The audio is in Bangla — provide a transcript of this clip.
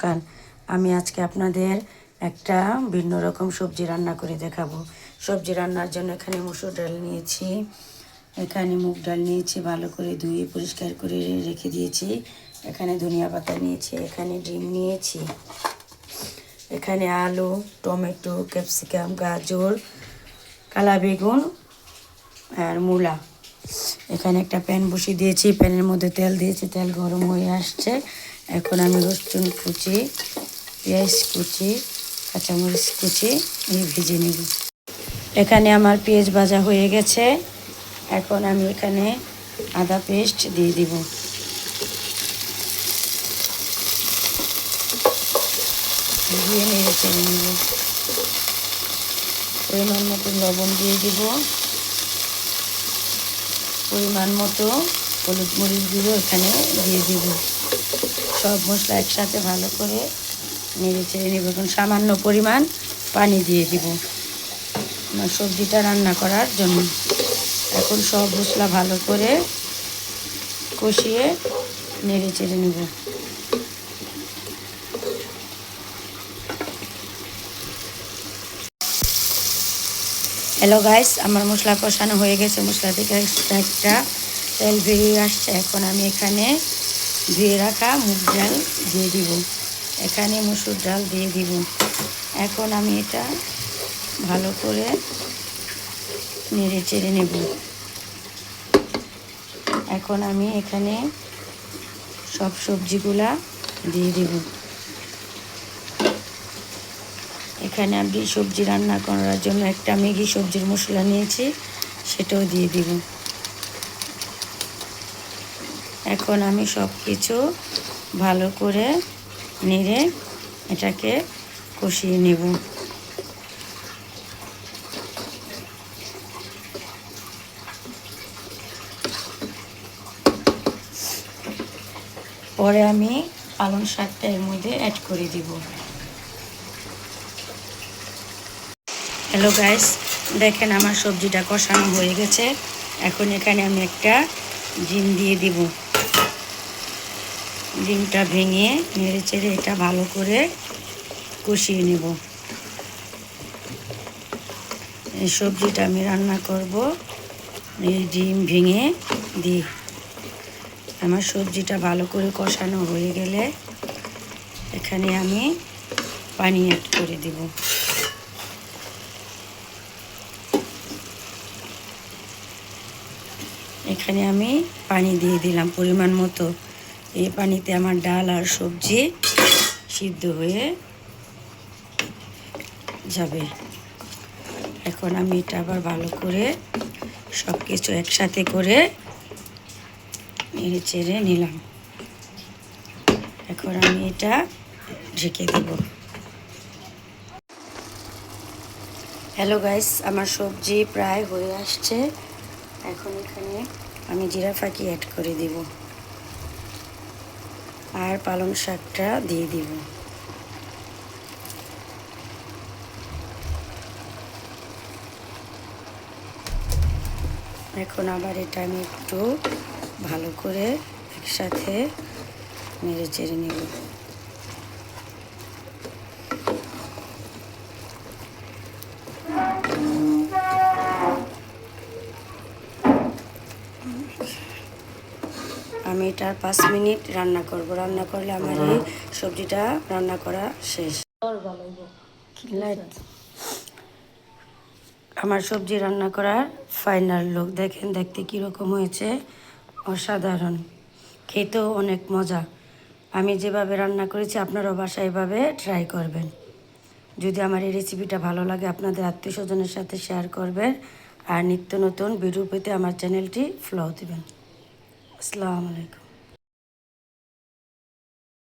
দোকান। আমি আজকে আপনাদের একটা ভিন্ন রকম সবজি রান্না করে দেখাবো। সবজি রান্নার জন্য এখানে মুসুর ডাল নিয়েছি, এখানে মুগ ডাল নিয়েছি, ভালো করে ধুয়ে পরিষ্কার করে রেখে দিয়েছি। এখানে ধনিয়া পাতা নিয়েছি, এখানে ডিম নিয়েছি। এখানে আলু, টমেটো, ক্যাপসিকাম, গাজর, কালা বেগুন আর মূলা। এখানে একটা প্যান বসিয়ে দিয়েছি, প্যানের মধ্যে তেল দিয়েছি, তেল গরম হয়ে আসছে। এখন আমি রসুন কুচি, পেঁয়াজ কুচি, কাঁচামরিচ কুচি এই ভেজে নেব। এখানে আমার পেঁয়াজ ভাজা হয়ে গেছে। এখন আমি এখানে আদা পেস্ট দিয়ে দিব। দিয়ে নেড়ে চেড়ে নেব। পরিমাণ মতো লবণ দিয়ে দিব। পরিমাণ মতো হলুদ মরিচ এখানে দিয়ে দিব। সব মশলা একসাথে ভালো করে নেড়ে চেড়ে নেব এখন সামান্য পরিমাণ পানি দিয়ে দিব আমার সবজিটা রান্না করার জন্য। এখন সব মশলা ভালো করে কষিয়ে নেড়ে চেড়ে নেব। হ্যালো গাইস, আমার মশলা কষানো হয়ে গেছে। মশলা থেকে একটা তেল বেরিয়ে আসছে। এখন আমি এখানে ধুয়ে রাখা, মুগ ডাল দিয়ে দিব। এখানে মুসুর ডাল দিয়ে দিব। এখন আমি এটা ভালো করে নেড়ে চেড়ে নেব। এখন আমি এখানে সব সবজিগুলা দিয়ে দিব। এখানে আমি সবজি রান্না করার জন্য একটা ম্যাগি সবজির মশলা নিয়েছি, সেটাও দিয়ে দিব। এখন আমি সব কিছু ভালো করে নেড়ে এটাকে কষিয়ে নেব। পরে আমি পালং শাকটা এর মধ্যে অ্যাড করে দিব। হ্যালো গাইস দেখেন আমার সবজিটা কষানো হয়ে গেছে। এখন এখানে আমি একটা ডিম দিয়ে দিব। ডিমটা ভেঙে নেড়ে চেড়ে এটা ভালো করে কষিয়ে নেব। এই সবজিটা আমি রান্না করব। এই ডিম ভেঙে দিই আমার সবজিটা ভালো করে কষানো হয়ে গেলে এখানে আমি পানি অ্যাড করে দেব। এখানে আমি পানি দিয়ে দিলাম পরিমাণ মতো। এই পানিতে আমার ডাল আর সবজি সিদ্ধ হয়ে যাবে। এখন আমি এটা আবার ভালো করে সব কিছু একসাথে করে নেড়ে চেড়ে নিলাম। এখন আমি এটা ঢেকে দেব। হ্যালো গাইস, আমার সবজি প্রায় হয়ে আসছে। এখন এখানে আমি জিরা ফাঁকি অ্যাড করে দিব। আর পালং শাকটা দিয়ে দিব। এখন আবার এটা আমি একটু ভালো করে একসাথে মেরে চেড়ে নেব। আমি এটা পাঁচ মিনিট রান্না করব। রান্না করলে আমার এই সবজিটা রান্না করা শেষ। আমার সবজি রান্না করার ফাইনাল লুক দেখেন দেখতে কীরকম হয়েছে। অসাধারণ। খেতেও অনেক মজা। আমি যেভাবে রান্না করেছি আপনারাও বাসায় এভাবে ট্রাই করবেন। যদি আমার এই রেসিপিটা ভালো লাগে আপনাদের আত্মীয় স্বজনের সাথে শেয়ার করবেন। আর নিত্য নতুন ভিডিও পেতে আমার চ্যানেলটি ফলো দেবেন। আসসালামু আলাইকুম।